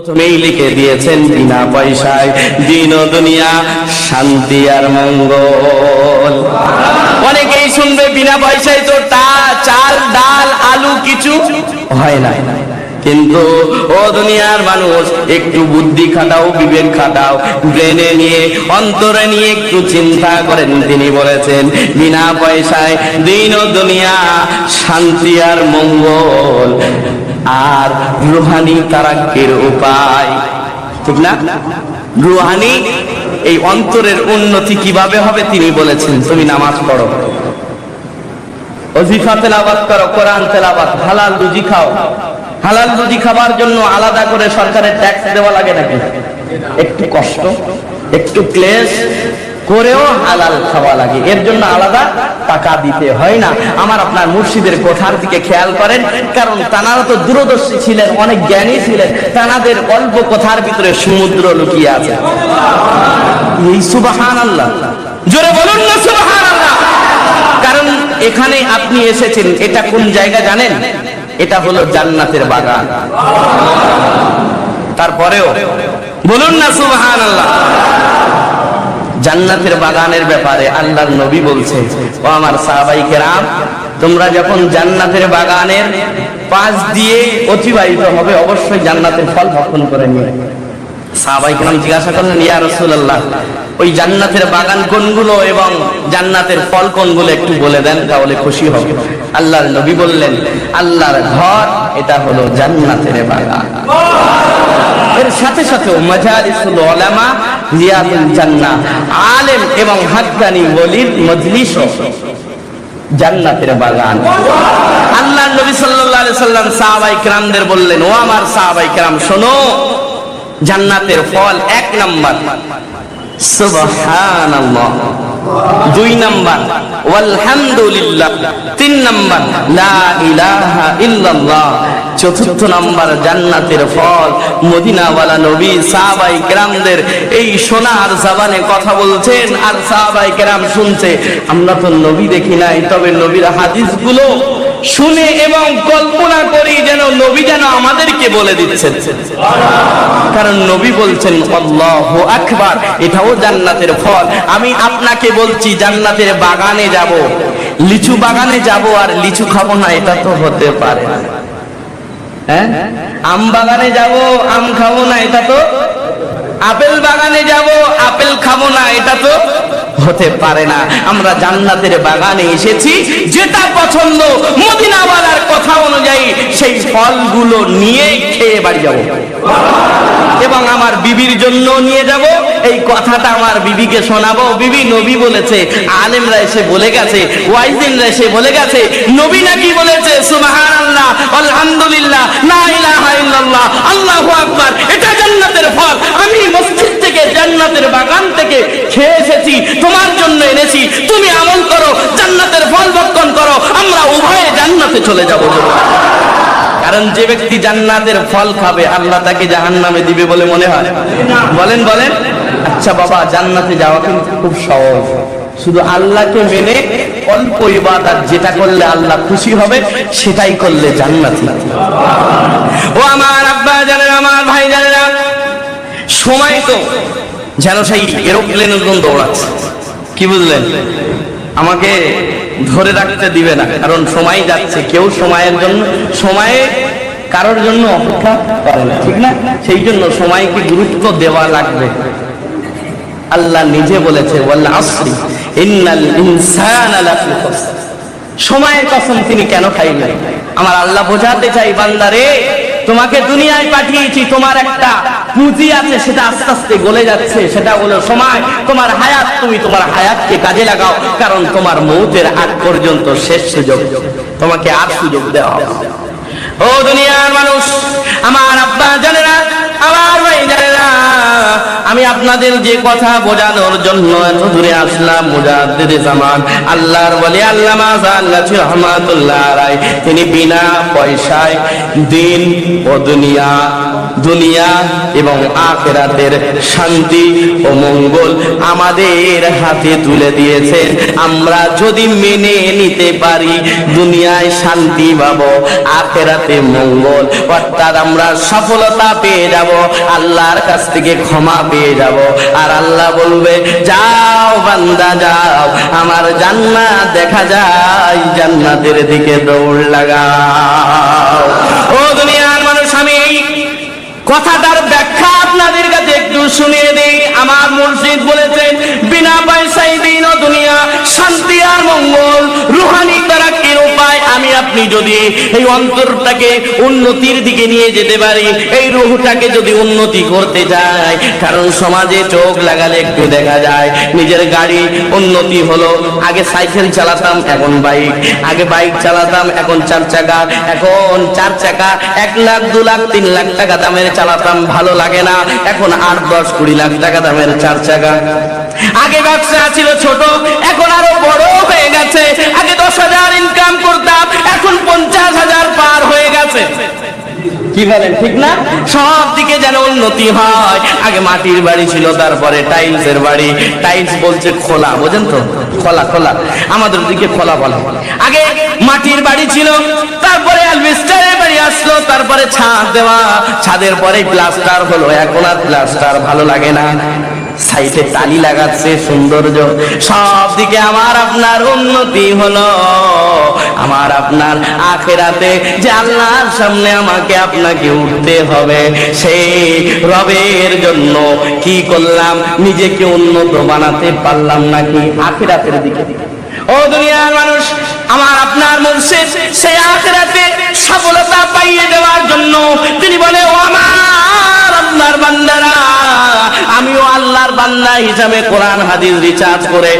প্রথমেই লিখে দিয়েছেন বিনা পয়সায়, দিন দুনিয়া, শান্তি আর মঙ্গল। অনেকেই শুনবে, বিনা পয়সায় তো তা, চাল, ডাল, আলু, কিছু হয় না। কিন্তু ও দুনিয়ার মানুষ, একটু বুদ্ধি খাটাও, বিবেক খাটাও। ব্রেনে নিয়ে, অন্তরে নিয়ে একটু চিন্তা করেন, তিনি বলেছেন, বিনা পয়সায় দিন ও দুনিয়া, শান্তি আর মঙ্গল। আর রুহানি তারাক্কের উপায়। ঠিক না? রুহানি, এই অন্তরের উন্নতি কীভাবে হবে, তিনি বলেছেন, তুমি নামাজ পড়ো। অজিফা তেলাবাত করো, কোরআন তেলাবাত হালাল রুজি খাও। হালাল রুজি খাবার জন্য আলাদা করে সরকারের ট্যাক্স দেওয়া লাগে নাকি? একটু কষ্ট, একটু ক্লেশ করেও হালাল খাওয়া লাগে। এর জন্য আলাদা টাকা দিতে হয় না। আমার আপনার মুর্শিদের কোঠার দিকে খেয়াল করেন, কারণ তানারা তো দূরদর্শী ছিলেন, অনেক জ্ঞানী ছিলেন। তানাদের অল্প কথার ভিতরে সমুদ্র লুকিয়ে আছে। এই সুবাহান আল্লাহ জোরে বলুন না সুবাহান আল্লাহ কারণ এখানে আপনি এসেছেন, এটা কোন জায়গা জানেন? এটা হলো জান্নাতের বাগান। তারপরেও, বলুন না সুবাহান আল্লাহ জান্নাতের বাগানের ব্যাপারে আল্লাহর নবী বলছে, ও আমার সাহাবাই কেরাম, তোমরা যখন জান্নাতের বাগানের পাশ দিয়ে অতিবাহিত হবে, অবশ্যই জান্নাতের ফল ভক্ষণ করে নিয়ে। এবং জান্নাতের ফল কোনগুলো আল্লাহর নবী বললেন, আল্লাহর ঘর, এটা হলো জান্নাতের বাগান। এর সাথে সাথে আলেম এবং হাক্কানি ওলির মজলিস জান্নাতের বাগান। আল্লাহ নবী সাল্লাল্লাহু আলাইহি সাল্লাম সাহাবাই কিরামদের বললেন, ও আমার সাহাবাই কিরাম, শোনো জান্নাতের ফল এক নাম্বার। সুবহানাল্লাহ। দুই নাম্বার। আলহামদুলিল্লাহ তিন নাম্বার। লা ইলাহা ইল্লাল্লাহ। চতুর্থ নাম্বার, জান্নাতের ফল। মদিনাওয়ালা নবী, সাহাবাই কেরামদের এই সোনার জাবানে কথা বলছেন আর সাহাবাই কেরাম শুনছে। আমরা তো নবী দেখি নাই, তবে নবীর হাদিসগুলো শুনে এবং কল্পনা করি যেন নবী যেন আমাদেরকে বলে দিচ্ছেন। কারণ নবী বলছেন, আল্লাহু আকবার, এটাও জান্নাতের ফল। আমি আপনাকে বলছি, জান্নাতের বাগানে যাব। লিচু বাগানে যাব আর লিচু খাব না, এটা তো হতে পারে হ্যাঁ? আম বাগানে যাব, আম খাব না, এটা তো? আপেল বাগানে যাব, আপেল খাব না, এটা তো হতে পারে না। আমরা জান্নাতের বাগানে এসেছি, যেটা পছন্দ, মদিনাওয়ালার কথা অনুযায়ী সেই ফলগুলো নিয়ে খেয়ে বাড়ি যাব। এবং আমার বিবির জন্য নিয়ে যাব। এই কথাটা আমার বিবিকে শোনাবো। বিবি, নবী বলেছে, আলেমরা এসে বলে গেছে, ওয়াইজিনরা এসে বলে গেছে, নবী নাকি বলেছে, সুবহানাল্লাহ, আলহামদুলিল্লাহ, লা ইলাহা ইল্লাল্লাহ, আল্লাহু আকবার এটা জান্নাতের ফল আমি মসজিদ থেকে জান্নাতের বাগান থেকে খেয়ে এসেছি, তোমার জন্য এনেছি। তুমি আমল করো, জান্নাতের ফল ভক্ষণ করো, আমরা উভয়ে জান্নাতে চলে যাব। কারণ যে ব্যক্তি জান্নাতের ফল খাবে, আল্লাহ তাকে জাহান্নামে দিবে বলে মনে হয়। বলেন বলেন। আচ্ছা বাবা, জান্নাতে যাওয়া কিন্তু খুব সহজ। শুধু আল্লাহকে মেনে অল্প ইবাদত যেটা করলে আল্লাহ খুশি হবে, সেটাই করলে জান্নাতি। ও আমার আব্বা জানেন আমার ভাই জানেন সময় তো যেন সেই এরোপ্লেনের জন্য দৌড়াচ্ছে কি বুঝলেন? আমাকে ধরে রাখতে দিবে না, কারণ সময় যাচ্ছে, কেউ সময়ের জন্য, সময়ে কারোর জন্য অপেক্ষা করে না, ঠিক না? সেই জন্য সময়কে গুরুত্ব দেওয়া লাগবে। আল্লাহ নিজে বলেছে সময়ের কসম তিনি কেন খাইলেন? আমার আল্লাহ বোঝাতে চাই, বান্দারে। তোমাকে দুনিয়ায় পাঠিয়েছি, তোমার একটা পুঁজি আছে, সেটা আস্তে আস্তে গলে যাচ্ছে, সেটা হলো সময়। তোমার হায়াত, তুমি তোমার হায়াতকে কাজে লাগাও, কারণ তোমার মৌতের আগ পর্যন্ত শেষ সুযোগ। তোমাকে আর সুযোগ দেওয়া হবে ও দুনিয়ার মানুষ, আমার আব্বা জানে না আমার ভাই জানে না আপনাদের যে কথা বোঝানোর জন্য এত দূরে আসলাম, মুজাদ্দিদ জামান। আল্লাহর বলে, আল্লামা আল্লাহ রহমাতুল্লাহ রায় তিনি বিনা পয়সায় দিন ও দুনিয়া দুনিয়া এবং আখেরাতের শান্তি ও মঙ্গল আমাদের হাতে তুলে দিয়েছেন। আমরা যদি মেনে নিতে পারি, দুনিয়ায় শান্তি পাবো, আখেরাতে মঙ্গল। অর্থাৎ আমরা সফলতা পেয়ে যাব, আল্লাহর কাছ থেকে ক্ষমা পেয়ে যাব। আর আল্লাহ বলবে, যাও বান্দা, যাও। আমার জান্নাত দেখা যায়। জান্নাতের দিকে দৌড় লাগাও। ও দুনিয়ার মানুষ, আমি এই কথাটার ব্যাখ্যা আপনাদের কাছে একটু শুনিয়ে আপনি যদি এই অন্তরটাকে উন্নতির দিকে নিয়ে যেতে পারি, এই রুহটাকে যদি উন্নতি করতে চাই, কারণ সমাজে চোখ লাগালে একটু দেখা যায়, নিজের গাড়ি উন্নতি হলো, আগে সাইকেল চালাতাম, এখন বাইক, আগে বাইক চালাতাম, এখন চার চাকা, এখন চার চাকা, এক লাখ, দু লাখ, তিন লাখ টাকা দামের চালাতাম, ভালো লাগে না, এখন আট, দশ, কুড়ি লাখ টাকা দামের চার চাকা। আগে ব্যবসা ছিল ছোট, এখন গেছে। আগে দশ হাজার ইনকাম করতাম এখন পঞ্চাশ হাজার পার হয়ে গেছে। কি বলেন ঠিক না? সব দিকে যেন উন্নতি হয়। আগে মাটির বাড়ি ছিল তারপরে টাইলস এর বাড়ি। টাইলস বলছে খোলা বোঝেন তো? খোলা খোলা। আমাদের দিকে খোলা বলে। আগে মাটির বাড়ি ছিল তারপরে অ্যালবেস্টারের বাড়ি আসলো তারপরে ছাদ দেওয়া। ছাদের পরে প্লাস্টার হলো এখন আর প্লাস্টার ভালো লাগে না। সাইডে টালি লাগাচ্ছে, সৌন্দর্য। সব দিকে আমার আপনার উন্নতি হলো। আমার আপনার আখেরাতে আল্লাহর সামনে আমাকে আপনাকে উঠতে হবে। সেই রবের জন্য কি করলাম? নিজেকে উন্নত বানাতে পারলাম নাকি আখেরাতের দিকে? ও দুনিয়ার মানুষ, আমার আপনার মুর্শিদ, সেই আখেরাতে সফলতা পাইয়ে দেওয়ার জন্য তিনি বলে, ও আমার আল্লাহর বান্দারা আল্লাহর বান্দা হিসাবে কোরআন হাদিস রিচার্জ করে।